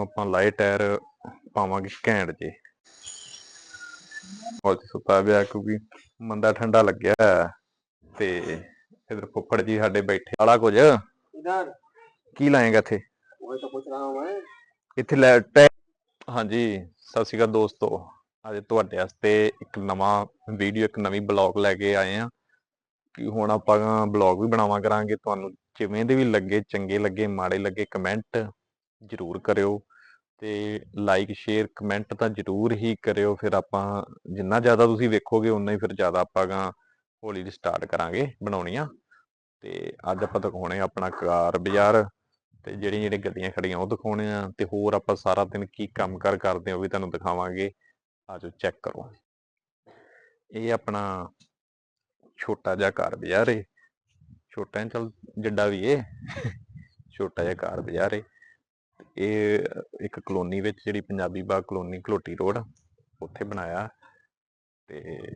ਨੂੰ ਆਪਾਂ ਲਾਏ ਟਾਇਰ ਪਾਵਾਂਗੇ ਘੈਂਟ ਜੇ। ਬਹੁਤ ਸੁੱਤਾ ਪਿਆ ਕਿਉਂਕਿ ਮੰਦਾ ਠੰਡਾ ਲੱਗਿਆ ਤੇ ਇਧਰ ਫੁੱਫੜ ਜੀ ਸਾਡੇ ਬੈਠੇ ਆਲਾ ਕੁਝ। ਇਧਰ ਕੀ ਲਾਏਗਾ ਇੱਥੇ? ਉਹ ਤਾਂ ਪੁੱਛ ਰਹਾ ਮੈਂ। ਇੱਥੇ ਲੈ ਹਾਂਜੀ ਸਤਿ ਸ਼੍ਰੀ ਅਕਾਲ ਦੋਸਤੋ। ਅੱਜ ਤੁਹਾਡੇ ਵਾਸਤੇ ਇੱਕ ਨਵਾਂ ਵੀਡੀਓ ਇੱਕ ਨਵੀਂ ਬਲੌਗ ਲੈ ਕੇ ਆਏ ਆ ਕਿ ਹੁਣ ਆਪਾਂ ਬਲੌਗ ਵੀ ਬਣਾਵਾ ਕਰਾਂਗੇ। ਤੁਹਾਨੂੰ ਜਿਵੇਂ ਦੇ ਵੀ ਲੱਗੇ ਚੰਗੇ ਲੱਗੇ ਮਾੜੇ ਲੱਗੇ ਕਮੈਂਟ ਜ਼ਰੂਰ ਕਰਿਓ। ਤੇ ਲਾਈਕ ਸ਼ੇਅਰ ਕਮੈਂਟ ਤਾਂ ਜ਼ਰੂਰ ਹੀ ਕਰਿਓ, ਫਿਰ ਆਪਾਂ ਜਿੰਨਾ ਜ਼ਿਆਦਾ ਤੁਸੀਂ ਵੇਖੋਗੇ ਉਨਾ ਹੀ ਫਿਰ ਜ਼ਿਆਦਾ ਆਪਾਂ ਗਾ ਹੌਲੀ ਦੀ ਸਟਾਰਟ ਕਰਾਂਗੇ ਬਣਾਉਣੀਆਂ। ਤੇ ਅੱਜ ਆਪਾਂ ਦਿਖਾਉਣੇ ਆ ਆਪਣਾ ਕਾਰ ਬਾਜ਼ਾਰ, ਤੇ ਜਿਹੜੀਆਂ ਜਿਹੜੀਆਂ ਗੱਡੀਆਂ ਖੜੀਆਂ ਉਹ ਦਿਖਾਉਣੇ ਆ, ਤੇ ਹੋਰ ਆਪਾਂ ਸਾਰਾ ਦਿਨ ਕੀ ਕੰਮ ਕਾਰ ਕਰਦੇ ਆ ਉਹ ਵੀ ਤੁਹਾਨੂੰ ਦਿਖਾਵਾਂਗੇ। ਆਜੋ ਚੈੱਕ ਕਰੋ। ਇਹ ਆਪਣਾ ਛੋਟਾ ਜਿਹਾ ਕਾਰ ਬਾਜ਼ਾਰ ਏ। ਛੋਟਾ ਨੀ ਚੱਲ, ਜਿੱਡਾ ਵੀ ਏ। ਛੋਟਾ ਜਿਹਾ ਕਾਰ ਬਾਜ਼ਾਰ ਏ। ਇਹ ਇੱਕ ਕਲੋਨੀ ਵਿੱਚ ਜਿਹੜੀ ਪੰਜਾਬੀ ਬਾਗ ਕਲੋਨੀ ਕਲੋਟੀ ਰੋਡ ਉੱਥੇ ਬਣਾਇਆ ਤੇ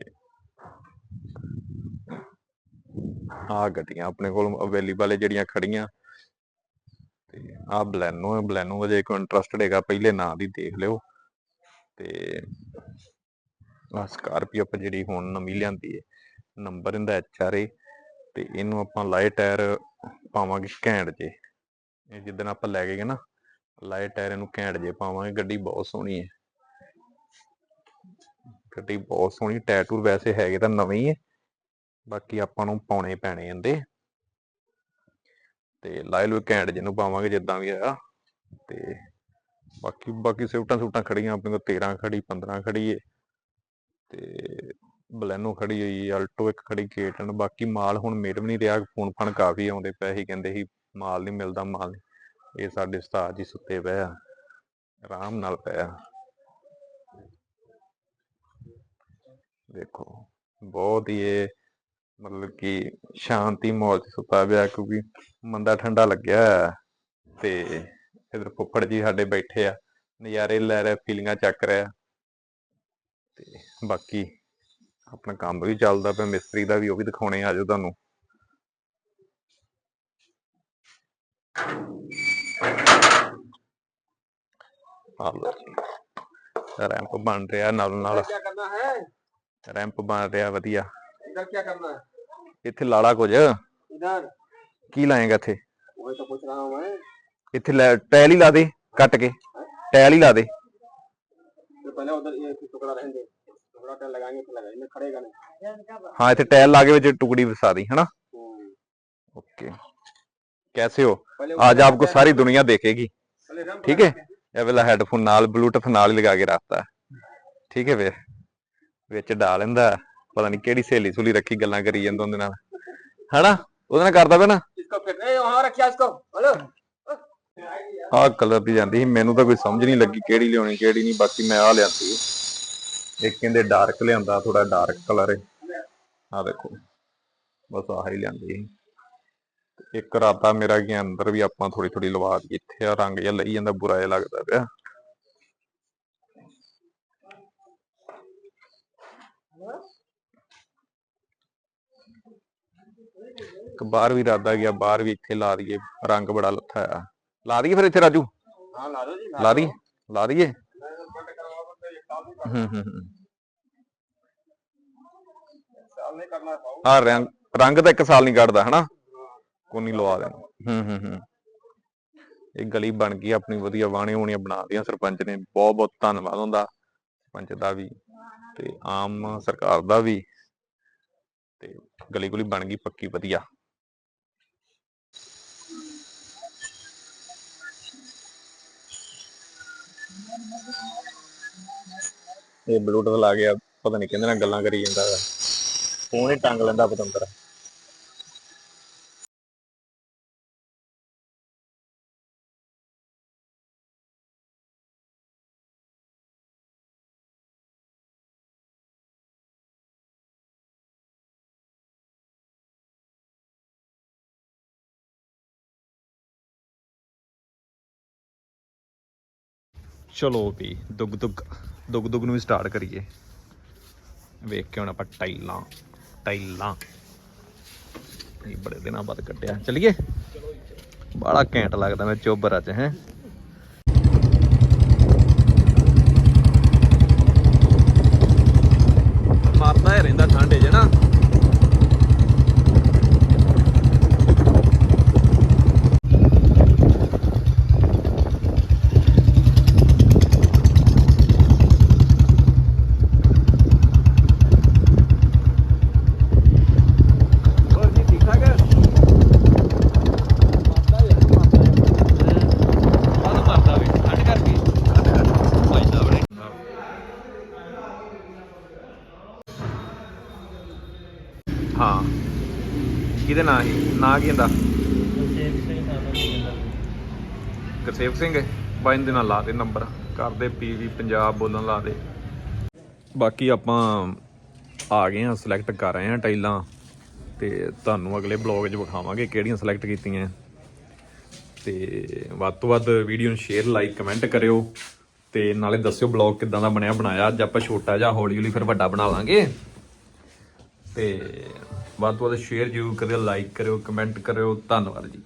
ਆ ਗੱਡੀਆਂ ਆਪਣੇ ਕੋਲ ਅਵੇਲੇਬਲ ਜਿਹੜੀਆਂ ਖੜੀਆਂ। ਤੇ ਆ ਬਲੈਨੋ ਹੈ ਬਲੈਨੋ ਜੇ ਕੋਈ ਇੰਟਰਸਟਡ ਹੈਗਾ, ਪਹਿਲੇ ਨਾਂ ਦੀ ਦੇਖ ਲਿਓ। ਤੇ ਆ ਸਕਾਰਪੀਓ ਆਪਾਂ ਜਿਹੜੀ ਹੁਣ ਨਵੀਂ ਲਿਆਂਦੀ ਹੈ ਨੰਬਰ ਇਹਦਾ ਐਚ ਆਰ ਏ, ਤੇ ਇਹਨੂੰ ਆਪਾਂ ਲਾਏ ਟਾਇਰ ਪਾਵਾਂਗੇ ਘੈਂਟ ਜੇ। ਇਹ ਜਿੱਦਣ ਆਪਾਂ ਲੈ ਕੇ ਗਏ ਨਾ ਲਾਏ ਟਾਇਰ ਇਹਨੂੰ ਘੈਂਟ ਜੇ ਪਾਵਾਂਗੇ, ਗੱਡੀ ਬਹੁਤ ਸੋਹਣੀ ਹੈ ਗੱਡੀ ਬਹੁਤ ਸੋਹਣੀ, ਟਾਇਰ ਟੂਰ ਵੈਸੇ ਹੈਗੇ ਤਾਂ ਨਵੇਂ ਹੀ ਹੈ ਬਾਕੀ ਆਪਾਂ ਨੂੰ ਪਾਉਣੇ ਪੈਣੇ ਇਹਦੇ ਤੇ ਲਾਇਲ ਵੀ ਘੈਂਟ ਜਿਹਨੂੰ ਪਾਵਾਂਗੇ ਜਿੱਦਾਂ ਵੀ ਆ, ਤੇ ਬਾਕੀ ਬਾਕੀ ਸਿਫਟਾਂ ਸੁਫਟਾਂ ਖੜੀਆਂ ਆਪਣੇ ਕੋਲ 13 ਖੜੀ 15 ਖੜੀ ਏ, ਤੇ ਬਲੈਨੋ ਖੜੀ ਹੋਈ ਆਲਟੋ ਇੱਕ ਖੜੀ ਕੇਟਨ, ਬਾਕੀ ਮਾਲ ਹੁਣ ਮਿਲ ਵੀ ਨਹੀਂ ਰਿਹਾ ਫੋਨ ਫਨ ਕਾਫੀ ਆਉਂਦੇ ਪਏ ਸੀ, ਕਹਿੰਦੇ ਸੀ ਮਾਲ ਨਹੀਂ ਮਿਲਦਾ, ਮਾਲ ਨੀ। ਇਹ ਸਾਡੇ ਉਸਤਾਦ ਜੀ ਸੁੱਤੇ ਪਏ ਆ, ਆਰਾਮ ਨਾਲ ਪਏ ਆ। ਦੇਖੋ, ਬਹੁਤ ਹੀ ਇਹ ਮਤਲਬ ਕਿ ਸ਼ਾਂਤੀ ਮਾਹੌਲ 'ਚ ਸੁੱਤਾ ਪਿਆ ਕਿਉਂਕਿ ਮੰਦਾ ਠੰਡਾ ਲੱਗਿਆ ਹੋਇਆ ਤੇ ਇਧਰ ਫੁੱਫੜ ਜੀ ਸਾਡੇ ਬੈਠੇ ਆ, ਨਜ਼ਾਰੇ ਲੈ ਰਹੇ, ਫੀਲਿੰਗਾਂ ਚੱਕ ਰਹੇ ਆ। ਤੇ ਬਾਕੀ ਆਪਣਾ ਕੰਮ ਵੀ ਚੱਲਦਾ ਪਿਆ, ਮਿਸਤਰੀ ਦਾ ਵੀ ਉਹ ਵੀ ਦਿਖਾਉਣੇ ਆ ਜਾਓ ਤੁਹਾਨੂੰ। ਆ ਲਓ ਜੀ ਰੈਂਪ ਬਣ ਰਿਹਾ ਨਾਲ ਨਾਲ क्या करना है ਰੈਂਪ ਬਣ ਰਿਹਾ ਵਧੀਆ इधर क्या करना है ਇੱਥੇ ਲਾਲਾ ਕੁਝ इधर ਕੀ ਲਾਏਗਾ ਇੱਥੇ वही तो पूछ रहा हूँ मैं ਇੱਥੇ ਲੈ ਟਾਇਲ ਹੀ ਲਾ ਦੇ ਕੱਟ ਕੇ ਟਾਇਲ ਹੀ ਲਾ ਦੇ तो पहले उधर ये टुकड़ा रहेंगे टुकड़ा टेल लगाएंगे फिर लगाएंगे मैं खड़ेगा नहीं ਹਾਂ ਇੱਥੇ ਟਾਇਲ ਲਾ ਕੇ ਵਿੱਚ ਟੁਕੜੀ ਵਸਾ ਦੀ ਹਨਾ हम्म। ओके कैसे हो पहले आज ऊपर आपको लगाते सारी दुनिया देखेगी हैं, पहले रंग ठीक है लगाते हैं। ਇਹ ਵਾਲਾ ਹੈੱਡਫੋਨ ਨਾਲ ਬਲੂਟੁੱਥ ਨਾਲ ਹੀ ਲਗਾ ਕੇ ਰੱਖਤਾ। ਠੀਕ ਹੈ ਵੇ ਵਿੱਚ ਡਾ ਲੈਂਦਾ ਪਤਾ ਨਹੀਂ ਕਿਹੜੀ ਸਹੇਲੀ ਸੁਲੀ ਰੱਖੀ ਗੱਲਾਂ ਕਰੀ ਜਾਂਦਾ ਉਹਦੇ ਨਾਲ। ਹਨਾ? ਉਹਦੇ ਨਾਲ ਕਰਦਾ ਪਿਆ ਨਾ? ਇਸਕੋ ਕਲਰ ਦੀ ਜਾਂਦੀ ਸੀ ਮੈਨੂੰ ਤਾਂ ਕੋਈ ਸਮਝ ਨਹੀਂ ਲੱਗੀ ਕਿਹੜੀ ਲਿਆਉਣੀ ਕਿਹੜੀ ਨਹੀਂ ਬਾਕੀ ਮੈਂ ਆ ਲਿਆਂਦੀ ਇੱਕ ਕਹਿੰਦੇ ਡਾਰਕ ਲਿਆਂਦਾ ਥੋੜਾ ਡਾਰਕ ਕਲਰ ਹੈ। ਆ ਦੇਖੋ। ਬਸ ਆਹ ਹੀ ਲਿਆਂਦੀ ਇੱਕ ਰਾਤਾ ਮੇਰਾ ਕੀ ਅੰਦਰ ਵੀ ਆਪਾਂ ਥੋੜੀ ਥੋੜੀ ਲਵਾ ਦਈਏ ਇੱਥੇ ਆ ਰੰਗ ਜਿਹਾ ਲਈ ਜਾਂਦਾ ਬੁਰਾ ਜਿਹਾ ਲੱਗਦਾ ਪਿਆ। ਇੱਕ ਬਾਹਰ ਵੀ ਇਰਾਦਾ ਗਿਆ ਬਾਹਰ ਵੀ ਇੱਥੇ ਲਾ ਦਈਏ ਰੰਗ ਬੜਾ ਲੱਥਾ ਆ। ਲਾ ਦਈਏ ਫਿਰ ਇੱਥੇ ਰਾਜੂ। ਹਾਂ ਲਾ ਦੋ ਜੀ ਲਾ ਦਈਏ ਲਾ ਦਈਏ। ਹੂੰ ਹੂੰ ਹੂੰ। ਸਾਲ ਨਹੀਂ ਕਰਨਾ ਹਾਂ ਰੰਗ ਰੰਗ ਤਾਂ ਇੱਕ ਸਾਲ ਨਹੀਂ ਕੱਢਦਾ ਹਨਾ? ਕੋਈ ਲਵਾ ਦੇਣਾ। ਹੂੰ ਹੂੰ ਹੂੰ। ਇਹ ਗਲੀ ਬਣ ਗਈ, ਆਪਣੀ ਵਧੀਆ ਵਾਣੇ ਹੋਣੀਆਂ ਬਣਾ ਦਿੱਤੀਆਂ ਸਰਪੰਚ ਨੇ। ਬਹੁਤ ਬਹੁਤ ਧੰਨਵਾਦ ਹੁੰਦਾ ਸਰਪੰਚ ਦਾ ਵੀ ਤੇ ਆਮ ਸਰਕਾਰ ਦਾ ਵੀ। ਤੇ ਗਲੀ ਗੁਲੀ ਬਣ ਗਈ ਪੱਕੀ, ਵਧੀਆ। ਇਹ ਬਲੂਟੂਥ ਲਾ ਗਿਆ ਪਤਾ ਨਹੀਂ ਕਿਹਦੇ ਨਾਲ ਗੱਲਾਂ ਕਰੀ ਜਾਂਦਾ। ਵਾ ਫੋਨ ਹੀ ਟੰਗ ਲੈਂਦਾ ਪਤੰਦਰ। ਚਲੋ ਵੀ ਦੁੱਗ ਦੁੱਗ ਦੁੱਗ ਦੁੱਗ ਨੂੰ ਵੀ ਸਟਾਰਟ ਕਰੀਏ। ਵੇਖ ਕੇ ਹੁਣ ਆਪਾਂ ਟਾਈਲਾਂ ਟਾਈਲਾਂ। ਇਹ ਬੜੇ ਦਿਨਾਂ ਬਾਅਦ ਕੱਟਿਆ ਚਲਿਏ? ਬਾਲਾ ਘੈਂਟ ਲੱਗਦਾ ਮੈਂ ਚੋਬਰ ਅੱਜ ਹੈ। ਕਿਹਦੇ ਨਾਂ ਸੀ? ਨਾਂ ਕੀ ਹੁੰਦਾ? ਗੁਰਸੇਵ ਸਿੰਘ ਨਾਮ ਦੀ ਗੱਲ ਗੁਰਸੇਵ ਸਿੰਘ? ਬਾਈ ਦੇ ਨਾਲ ਲਾ ਦੇ ਨੰਬਰ। ਕਰਦੇ ਪੀਵੀ ਪੰਜਾਬ ਬੋਲਣ ਲਾ ਦੇ। ਬਾਕੀ ਆਪਾਂ ਆ ਗਏ ਆ ਸਿਲੈਕਟ ਕਰ ਰਹੇ ਆ ਟਾਈਲਾਂ। ਤੇ ਤੁਹਾਨੂੰ ਅਗਲੇ ਬਲੌਗ 'ਚ ਵਿਖਾਵਾਂਗੇ ਕਿਹੜੀਆਂ ਸਿਲੈਕਟ ਕੀਤੀਆਂ। ਤੇ ਵੱਧ ਤੋਂ ਵੱਧ ਵੀਡੀਓ ਨੂੰ ਸ਼ੇਅਰ ਲਾਈਕ ਕਮੈਂਟ ਕਰਿਓ। ਤੇ ਨਾਲੇ ਦੱਸਿਓ ਬਲੌਗ ਕਿਦਾਂ ਦਾ ਬਣਿਆ ਬਣਾਇਆ। ਅੱਜ ਆਪਾਂ ਛੋਟਾ ਜਿਹਾ ਹੌਲੀ ਹੌਲੀ ਫਿਰ ਵੱਡਾ ਬਣਾ ਲਾਂਗੇ। ਤੇ ਵੱਧ ਤੋਂ ਵੱਧ ਸ਼ੇਅਰ ਜ਼ਰੂਰ ਕਰਿਓ ਲਾਈਕ ਕਰਿਓ ਕਮੈਂਟ ਕਰਿਓ। ਧੰਨਵਾਦ ਜੀ।